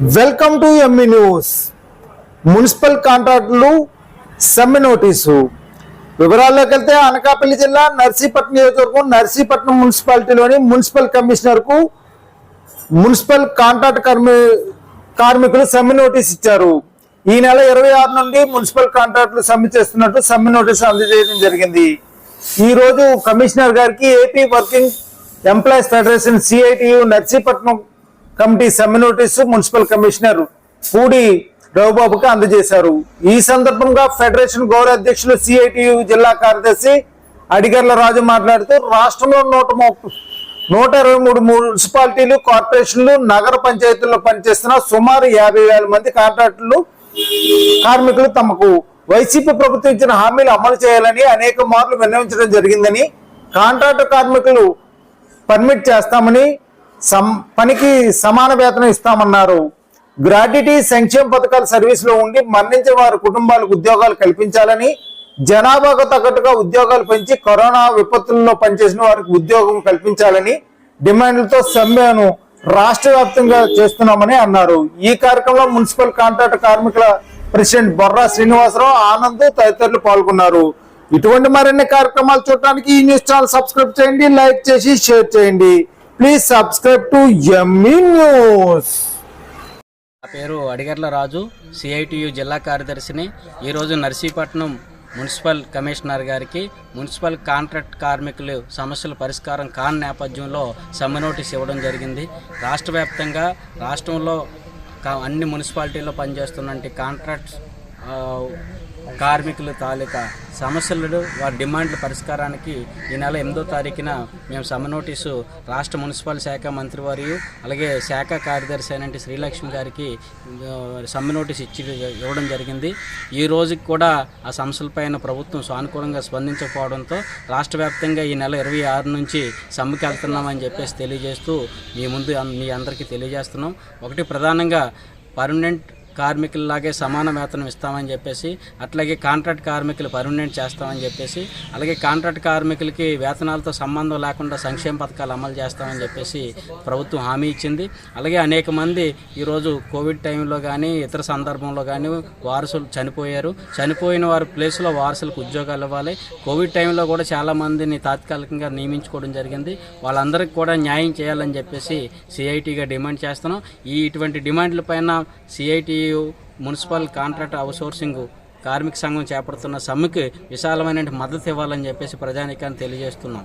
Welcome to ME news municipal కాంట్రాక్టులు సమ్మె notice వివరాల్లోకి వెళ్తే అనకాపల్లి జిల్లా నర్సీపట్నం నియోజకవర్గం నర్సీపట్నం మున్సిపాలిటీలోని మున్సిపల్ కమిషనర్కు మున్సిపల్ కాంట్రాక్ట్ కార్మి కార్మికులు సమ్మె నోటీస్ ఇచ్చారు. ఈ నెల ఇరవై ఆరు నుండి మున్సిపల్ కాంట్రాక్టులు సమ్మె చేస్తున్నట్టు సమ్మె నోటీసు అందజేయడం జరిగింది. ఈ రోజు కమిషనర్ గారికి AP working employees federation CITU Narsipatnam committee సమ్మె నోటీసు మున్సిపల్ కమిషనర్ పూడి రఘుబాబుకి అందజేశారు. ఈ సందర్భంగా ఫెడరేషన్ గౌరవ అధ్యక్షులు సిఐటియు జిల్లా కార్యదర్శి అడిగర్ల రాజు మాట్లాడుతూ రాష్ట్రంలో నూట ముప్పై నూట ఇరవై మూడు మున్సిపాలిటీలు కార్పొరేషన్లు నగర పంచాయతీల్లో పనిచేస్తున్న సుమారు యాభై వేల మంది కాంట్రాక్టులు కార్మికులు తమకు వైసీపీ ప్రభుత్వం ఇచ్చిన హామీలు అమలు చేయాలని అనేక మార్లు విన్నవించడం జరిగిందని కాంట్రాక్టు కార్మికులు పర్మిట్ చేస్తామని సం పనికి సమాన వేతనం ఇస్తామన్నారు. గ్రాడ్యుటీ సంక్షేమ పథకాల సర్వీసులో ఉండి మరణించిన వారి కుటుంబాలకు ఉద్యోగాలు కల్పించాలని జనాభాకు తగ్గట్టుగా ఉద్యోగాలు పెంచి కరోనా విపత్తుల్లో పనిచేసిన వారికి ఉద్యోగం కల్పించాలని డిమాండ్లతో సమ్మెను రాష్ట్ర వ్యాప్తంగా చేస్తున్నామని అన్నారు. ఈ కార్యక్రమంలో మున్సిపల్ కాంట్రాక్ట్ కార్మికుల ప్రెసిడెంట్ బొర్రా శ్రీనివాసరావు ఆనంద్ తదితరులు పాల్గొన్నారు. ఇటువంటి మరిన్ని కార్యక్రమాలు చూడటానికి ఈ న్యూస్ ఛానల్ సబ్స్క్రైబ్ చేయండి లైక్ చేసి షేర్ చేయండి. Please subscribe to ME news నా పేరు అడిగర్ల రాజు సిఐటియు జిల్లా కార్యదర్శిని. ఈరోజు నర్సీపట్నం మున్సిపల్ కమిషనర్ గారికి మున్సిపల్ కాంట్రాక్ట్ కార్మికులు సమస్యల పరిష్కారం కాని నేపథ్యంలో సమ్మె నోటీస్ ఇవ్వడం జరిగింది. రాష్ట్ర వ్యాప్తంగా రాష్ట్రంలో కా- అన్ని మున్సిపాలిటీల్లో పనిచేస్తున్నటువంటి కాంట్రాక్ట్ కార్మికుల తాలూకా సమస్యలు వారి డిమాండ్ల పరిష్కారానికి ఈ నెల ఎనిమిదో తారీఖున మేము సమ నోటీసు రాష్ట్ర మున్సిపల్ శాఖ మంత్రి మంత్రివర్యు అలాగే శాఖ కార్యదర్శి అయినటువంటి శ్రీలక్ష్మి గారికి ఆ, సమ్మె నోటీస్ ఇచ్చి ఇవ్వడం జరిగింది. ఈ రోజుకి కూడా ఆ సమస్యలపైన ప్రభుత్వం సానుకూలంగా స్పందించకపోవడంతో రాష్ట్ర వ్యాప్తంగా ఈ నెల ఇరవై ఆరు నుంచి సమ్మెకి వెళ్తున్నామని చెప్పేసి తెలియజేస్తూ మీ ముందు మీ అందరికీ తెలియజేస్తున్నాం. ఒకటి ప్రధానంగా పర్మనెంట్ కార్మికుల్లాగే సమాన వేతనం ఇస్తామని చెప్పేసి అట్లాగే కాంట్రాక్ట్ కార్మికులు పర్మనెంట్ చేస్తామని చెప్పేసి అలాగే కాంట్రాక్ట్ కార్మికులకి వేతనాలతో సంబంధం లేకుండా సంక్షేమ పథకాలు అమలు చేస్తామని చెప్పేసి ప్రభుత్వం హామీ ఇచ్చింది. అలాగే అనేక మంది ఈరోజు కోవిడ్ టైంలో కానీ ఇతర సందర్భంలో కానీ వారసులు చనిపోయారు. చనిపోయిన వారి ప్లేస్లో వారసులకు ఉద్యోగాలు ఇవ్వాలి. కోవిడ్ టైంలో కూడా చాలా మందిని తాత్కాలికంగా నియమించుకోవడం జరిగింది. వాళ్ళందరికీ కూడా న్యాయం చేయాలని చెప్పేసి సిఐటిగా డిమాండ్ చేస్తున్నాం. ఈ ఇటువంటి డిమాండ్లపైన మరియు మున్సిపల్ కాంట్రాక్ట్ అవుట్సోర్సింగ్ కార్మిక సంఘం చేపడుతున్న సమ్మెకి విశాలమైన మద్దతు ఇవ్వాలని చెప్పేసి ప్రజానికాన్ని తెలియజేస్తున్నాం.